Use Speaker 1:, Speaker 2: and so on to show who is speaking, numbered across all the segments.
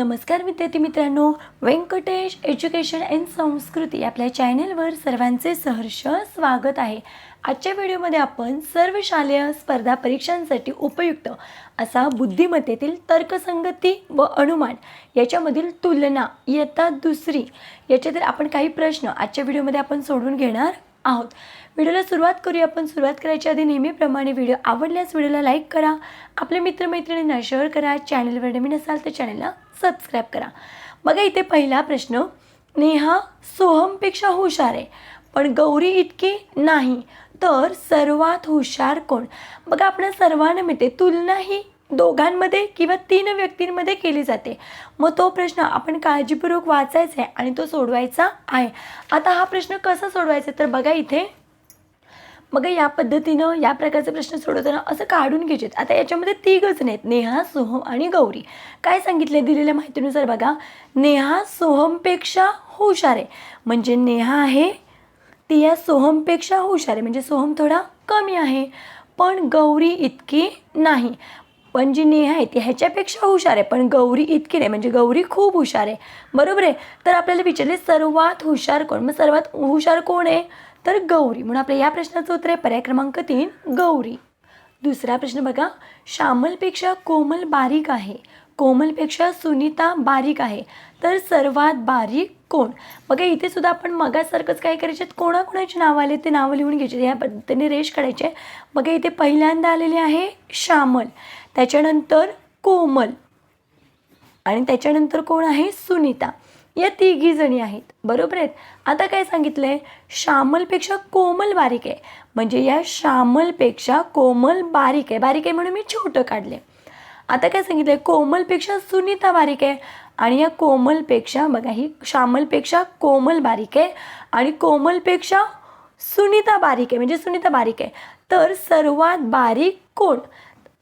Speaker 1: नमस्कार विद्यार्थी मित्रांनो. व्यंकटेश एज्युकेशन अँड संस्कृती आपल्या चॅनेलवर सर्वांचे सहर्ष स्वागत आहे. आजच्या व्हिडिओमध्ये आपण सर्व शालेय स्पर्धा परीक्षांसाठी उपयुक्त असा बुद्धिमत्तेतील तर्कसंगती व अनुमान याच्यामधील तुलना इयत्ता दुसरी याच्यातील आपण काही प्रश्न आजच्या व्हिडिओमध्ये आपण सोडून घेणार आहोत. व्हिडिओला सुरुवात करूया. आपण सुरुवात करायच्या आधी नेहमीप्रमाणे व्हिडिओ आवडल्यास व्हिडिओला लाईक करा. आपल्या मित्रमैत्रिणींना शेअर करा. चॅनलवर नवीन असाल तर चॅनलला सबस्क्राईब करा. बघा इथे पहिला प्रश्न नेहा सोहमपेक्षा हुशार आहे पण गौरी इतकी नाही तर सर्वात हुशार कोण? बघा आपल्या सर्वांना मिळते तुलना ही दोघांमध्ये किंवा तीन व्यक्तींमध्ये केली जाते. मग तो प्रश्न आपण काळजीपूर्वक वाचायचा आहे आणि तो सोडवायचा आहे. आता हा प्रश्न कसा सोडवायचा? तर बघा इथे. मग या पद्धतीनं या प्रकारचे प्रश्न सोडवताना असं काढून घ्यायचे आता याच्यामध्ये तिघच आहेत नेहा सोहम आणि गौरी. काय सांगितले दिलेल्या माहितीनुसार बघा. नेहा सोहमपेक्षा हुशार आहे. म्हणजे नेहा आहे ती या सोहमपेक्षा हुशार आहे. म्हणजे सोहम थोडा कमी आहे. पण गौरी इतकी नाही. पण जी नेहा आहे ती ह्याच्यापेक्षा हुशार आहे पण गौरी इतकी नाही म्हणजे गौरी खूप हुशार आहे. बरोबर आहे? तर आपल्याला विचारले सर्वात हुशार कोण? मग सर्वात हुशार कोण आहे? तर गौरी. म्हणून आपल्या या प्रश्नाचं उत्तर आहे पर्याय क्रमांक तीन गौरी. दुसरा प्रश्न बघा. श्यामलपेक्षा कोमल बारीक आहे. कोमलपेक्षा सुनीता बारीक आहे. तर सर्वात बारीक कोण? बघा इथे सुद्धा आपण मगासारखंच काय करायचे कोणाकोणाची नावं आले? ते नावं लिहून घ्यायचे या पद्धतीने रेष काढायचे बघा इथे पहिल्यांदा आलेले आहे श्यामल. त्याच्यानंतर कोमल. आणि त्याच्यानंतर कोण आहे? सुनीता. या तिघी जणी आहेत. बरोबर आहेत? आता काय सांगितलं आहे श्यामलपेक्षा कोमल बारीक आहे. म्हणजे या श्यामलपेक्षा कोमल बारीक आहे. बारीक आहे म्हणून मी छोटं काढले. आता काय सांगितलं आहे कोमलपेक्षा सुनीता बारीक आहे. आणि या कोमलपेक्षा बघा ही श्यामलपेक्षा कोमल बारीक आहे. आणि कोमलपेक्षा सुनीता बारीक आहे. म्हणजे सुनीता बारीक आहे. तर सर्वात बारीक कोण?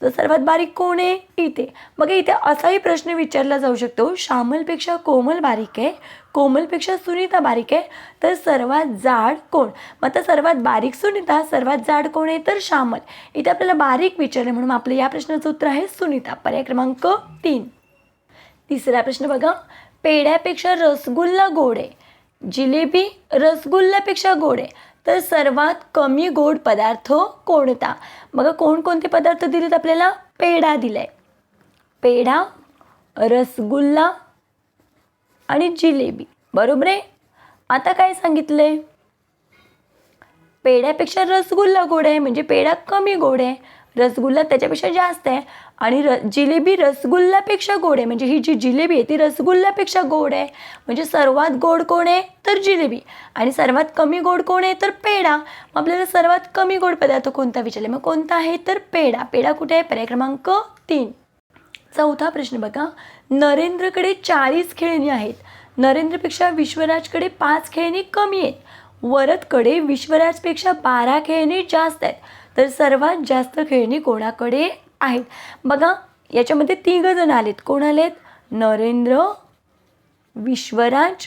Speaker 1: तर सर्वात बारीक कोण आहे? इथे. मग इथे असाही प्रश्न विचारला जाऊ शकतो. श्यामलपेक्षा कोमल बारीक आहे. कोमलपेक्षा सुनीता बारीक आहे. तर सर्वात जाड कोण? मग आता सर्वात बारीक सुनीता सर्वात जाड कोण आहे? तर श्यामल इथे आपल्याला बारीक विचारले म्हणून आपलं या प्रश्नाचं उत्तर आहे सुनीता. पर्याय क्रमांक तीन. तिसरा प्रश्न बघा. पेढ्यापेक्षा रसगुल्ला गोड आहे. जिलेबी रसगुल्ल्यापेक्षा गोड आहे. तर सर्वात कमी गोड पदार्थ कोणता? बघा कोणकोणते पदार्थ दिलेत आपल्याला? पेढा दिलाय. पेढा रसगुल्ला आणि जिलेबी. बरोबर आहे? आता काय सांगितलंय? पेढ्यापेक्षा रसगुल्ला गोड आहे म्हणजे पेढा कमी गोड आहे. रसगुल्ला त्याच्यापेक्षा जास्त आहे. आणि र जिलेबी रसगुल्ल्यापेक्षा गोड आहे. म्हणजे ही जी जिलेबी आहे ती रसगुल्ल्यापेक्षा गोड आहे. म्हणजे सर्वात गोड कोण आहे? तर जिलेबी. आणि सर्वात कमी गोड कोण आहे? तर पेढा. मग आपल्याला सर्वात कमी गोड पदार्थ कोणता विचारला? मग कोणता आहे? तर पेढा. पेढा कुठे आहे? पर्याय क्रमांक तीन. चौथा प्रश्न बघा. नरेंद्रकडे चाळीस खेळणी आहेत. नरेंद्रपेक्षा विश्वराजकडे पाच खेळणी कमी आहेत. वरदकडे विश्वराजपेक्षा बारा खेळणी जास्त आहेत. तर सर्वात जास्त खेळणी कोणाकडे आहेत? बघा याच्यामध्ये तिघं जण आलेत. कोण आलेत? नरेंद्र विश्वराज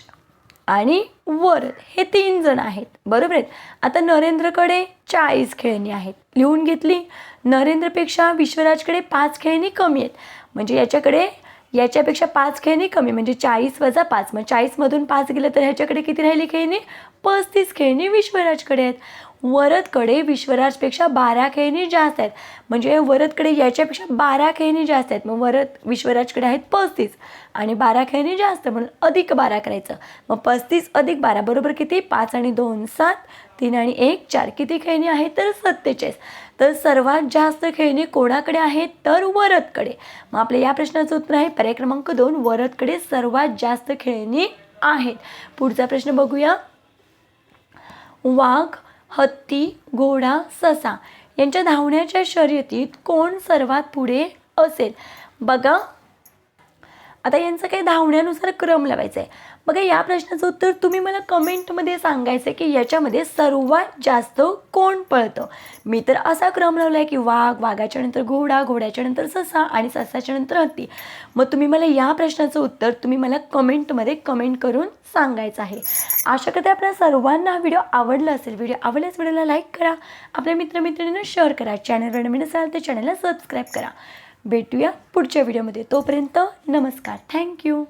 Speaker 1: आणि वरद हे तीन जण आहेत. बरोबर आहेत आता नरेंद्रकडे चाळीस खेळणी आहेत. लिहून घेतली. नरेंद्रपेक्षा विश्वराजकडे पाच खेळणी कमी आहेत. म्हणजे याच्याकडे याच्यापेक्षा पाच खेळणी कमी म्हणजे चाळीस वजा पाच. मग चाळीसमधून पाच गेलं तर ह्याच्याकडे किती राहिली खेळणी? पस्तीस खेळणी विश्वराजकडे आहेत. वरदकडे विश्वराजपेक्षा बारा खेळणी जास्त आहेत. म्हणजे वरदकडे याच्यापेक्षा बारा खेळणी जास्त आहेत. मग वरद विश्वराजकडे आहेत पस्तीस. आणि बारा खेळणी जास्त म्हणून अधिक बारा करायचं. मग पस्तीस अधिक बारा बरोबर किती? पाच आणि दोन सात. तीन आणि एक चार. किती खेळणी आहेत? तर सत्तेचाळीस. तर सर्वात जास्त खेळणी कोणाकडे आहेत? तर वरदकडे. मग आपल्या या प्रश्नाचं उत्तर आहे पर्याय क्रमांक दोन. वरदकडे सर्वात जास्त खेळणी आहेत. पुढचा प्रश्न बघूया. वाघ हत्ती घोडा ससा यांच्या धावण्याच्या शर्यतीत कोण सर्वात पुढे असेल? बघा. आता यांचं काही धावण्यानुसार क्रम लावायचा आहे बघा या प्रश्नाचं उत्तर तुम्ही मला कमेंटमध्ये सांगायचं आहे की याच्यामध्ये सर्वात जास्त कोण पळतं? मी तर असा क्रम लावला आहे की वाघ वाघाच्या नंतर घोडा घोड्याच्या नंतर ससा आणि ससाच्या नंतर हत्ती. मग तुम्ही मला या प्रश्नाचं उत्तर तुम्ही मला कमेंटमध्ये कमेंट करून सांगायचं आहे. आशा करते आपल्या सर्वांना हा व्हिडिओ आवडला असेल. व्हिडिओ आवडल्यास व्हिडिओला लाईक करा. आपल्या मित्रमित्रिणींना शेअर करा. चॅनलवर नवीन असाल तर चॅनलला सबस्क्राईब करा. भेटूया पुढच्या व्हिडिओमध्ये. तोपर्यंत नमस्कार. थँक्यू.